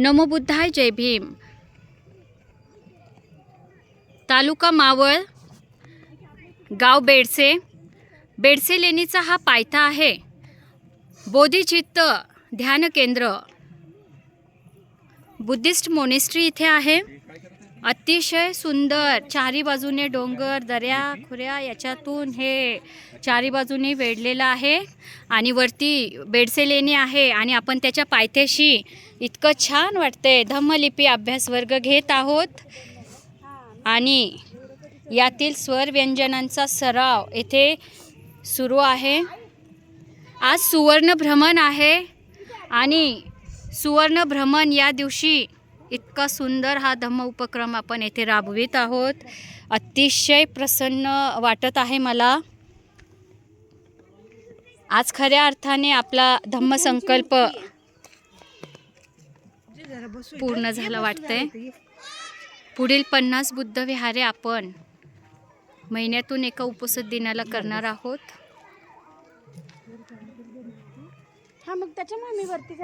नमो बुद्धाय जय भीम. तालुका मावळ गाव बेडसे. बेडसे लेणीचा हा पायथा आहे. बोधिचित्त ध्यान केंद्र. बुद्धिस्ट मोनेस्ट्री इथे आहे. अतिशय सुंदर चारी बाजूने डोंगर दऱ्या खुऱ्या याच्यातून हे चारी बाजूने वेढलेलं आहे आणि वरती बेडसे लेणी आहे आणि आपण त्याच्या पायथ्याशी इतकं छान वाटतंय. धम्मलिपी अभ्यास वर्ग घेत आहोत. आणि यातील स्वर व्यंजनांचा सराव येथे सुरू आहे. आज सुवर्ण भ्रमण आहे आणि सुवर्ण भ्रमण या दिवशी इतका सुंदर हा धम्म उपक्रम आपण येथे राबवित आहोत. अतिशय प्रसन्न वाटत आहे मला. आज खऱ्या अर्थाने आपला धम्म संकल्प पूर्ण झाला वाटतंय. पुढील पन्नास बुद्ध विहारे आपण महिन्यातून एका उपसद दिनाला करणार आहोत. हा मग त्याच्या मामीवरती